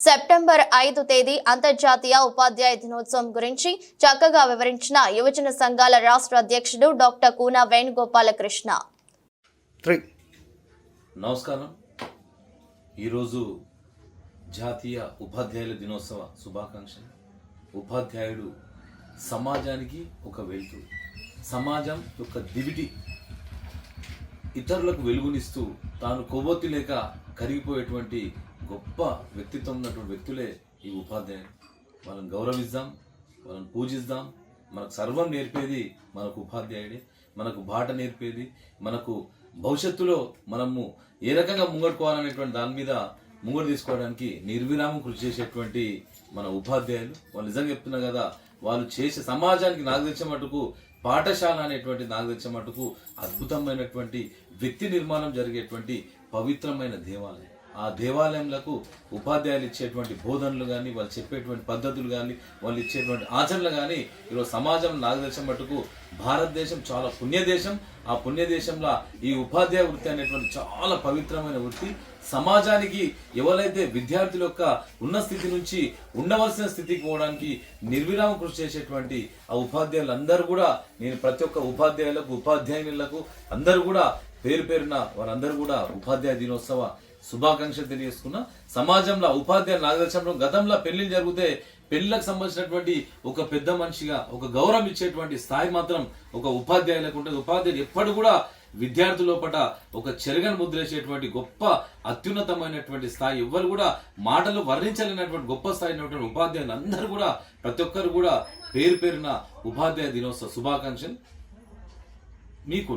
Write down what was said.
September ఐదు తేదీ అంతర్జాతీయ ఉపాధ్యాయ దినోత్సవం గురించి చక్కగా వివరించిన యువజన సంఘాల రాష్ట్ర అధ్యక్షుడు డాక్టర్ కూన వేణుగోపాలకృష్ణ. నమస్కారం. ఈరోజు జాతీయ ఉపాధ్యాయుల దినోత్సవ శుభాకాంక్షలు. ఉపాధ్యాయుడు సమాజానికి ఒక వెలుతు సమాజం యొక్క దివిటి ఇతరులకు వెలుగునిస్తూ తాను కొవ్వొత్తి లేక కరిగిపోయేటువంటి గొప్ప వ్యక్తిత్వం ఉన్నటువంటి వ్యక్తులే ఈ ఉపాధ్యాయులు. వాళ్ళని గౌరవిద్దాం వాళ్ళని పూజిద్దాం. మనకు సర్వం నేర్పేది మనకు ఉపాధ్యాయుడే. మనకు బాట నేర్పేది మనకు భవిష్యత్తులో మనము ఏ రకంగా ముంగడుకోవాలనేటువంటి దాని మీద ముంగడు తీసుకోవడానికి నిర్విరామం కృషి చేసేటువంటి మన ఉపాధ్యాయులు. వాళ్ళు నిజంగా చెప్తున్నా కదా వాళ్ళు చేసే సమాజానికి నాకు మటుకు పాఠశాల అనేటువంటి నాకు మటుకు అద్భుతమైనటువంటి వ్యక్తి నిర్మాణం జరిగేటువంటి పవిత్రమైన దేవాలయం. ఆ దేవాలయంలకు ఉపాధ్యాయులు ఇచ్చేటువంటి బోధనలు కానీ వాళ్ళు చెప్పేటువంటి పద్ధతులు కానీ వాళ్ళు ఇచ్చేటువంటి ఆచరణలు కానీ ఈరోజు సమాజం నాకు మటుకు భారతదేశం చాలా పుణ్యదేశం. ఆ పుణ్యదేశంలో ఈ ఉపాధ్యాయ వృత్తి అనేటువంటి చాలా పవిత్రమైన వృత్తి. సమాజానికి ఎవరైతే విద్యార్థుల యొక్క ఉన్న స్థితి నుంచి ఉండవలసిన స్థితికి పోవడానికి నిర్విరామ కృషి చేసేటువంటి ఆ ఉపాధ్యాయులు అందరూ కూడా నేను ప్రతి ఒక్క ఉపాధ్యాయులకు ఉపాధ్యాయులకు అందరూ కూడా పేరు పేరున వారందరూ కూడా ఉపాధ్యాయ దినోత్సవ శుభాకాంక్షలు తెలియజేసుకున్నా. సమాజంలో ఉపాధ్యాయులు నాగదర్శనంలో గతంలో పెళ్ళిళ్ళు జరిగితే పెళ్ళిలకు సంబంధించినటువంటి ఒక పెద్ద మనిషిగా ఒక గౌరవం ఇచ్చేటువంటి స్థాయి మాత్రం ఒక ఉపాధ్యాయులకు ఉంటుంది. ఉపాధ్యాయులు ఎప్పుడు కూడా విద్యార్థుల లోపల ఒక చెరగని ముద్రేసేటువంటి గొప్ప అత్యున్నతమైనటువంటి స్థాయి. ఎవ్వరు కూడా మాటలు వర్ణించలేనటువంటి గొప్ప స్థాయి ఉన్నటువంటి ఉపాధ్యాయులు అందరూ కూడా ప్రతి ఒక్కరు కూడా పేరు పేరున ఉపాధ్యాయ దినోత్సవ శుభాకాంక్షలు. మీకు